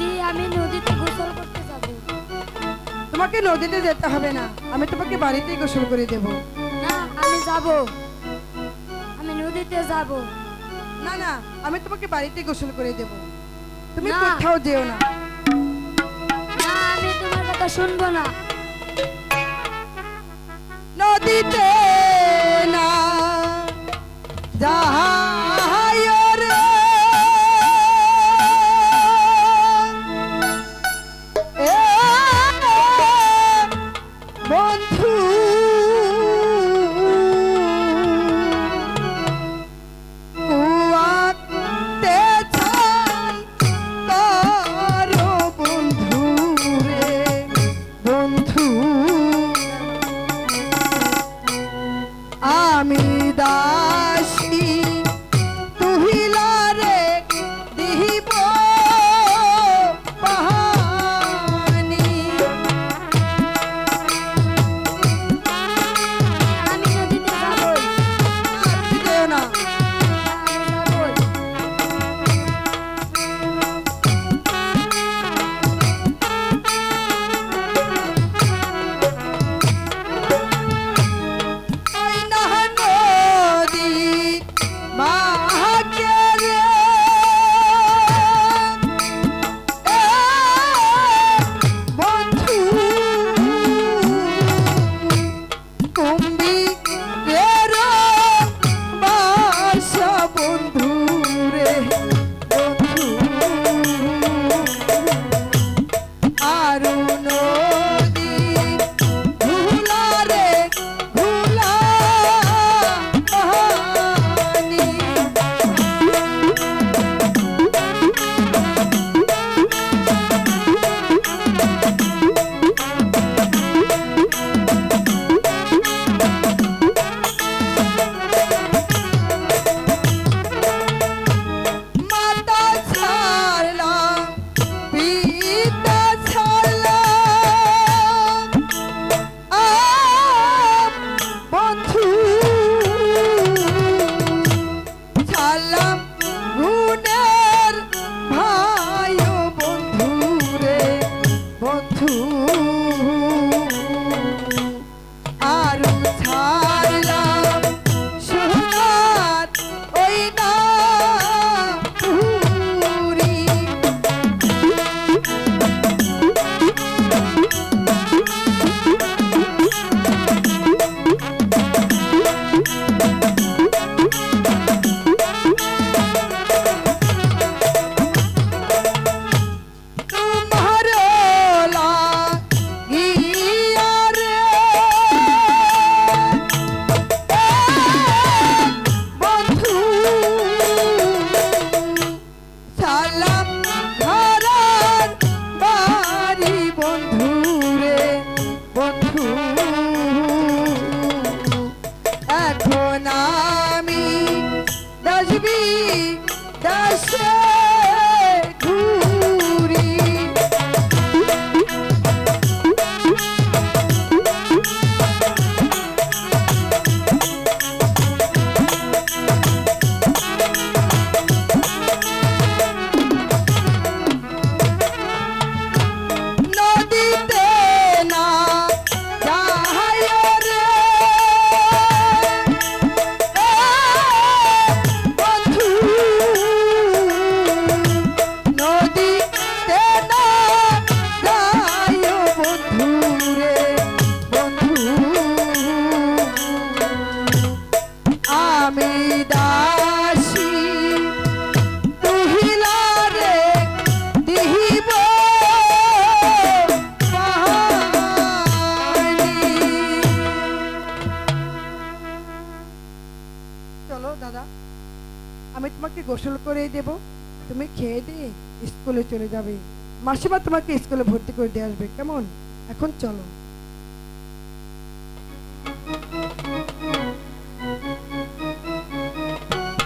দিদি আমি নদীতে গোসল করতে যাব। তোমাকে নদীতে যেতে হবে না। আমি তোমাকে বাড়িতেই গোসল করে দেব। না আমি যাব। আমি নদীতে যাব। না না আমি তোমাকে বাড়িতে গোসল করে দেব। তুমি না। কোথাও যেও না। না আমি তোমার কথা শুনব না। নদীতে না। যাহাই চলো দাদা, আমি তোমাকে গোসল করে দেব, তুমি খেয়ে দিয়ে স্কুলে চলে যাবে। মাসিমা তোমাকে স্কুলে ভর্তি করে দিয়ে আসবে, কেমন? এখন চলো।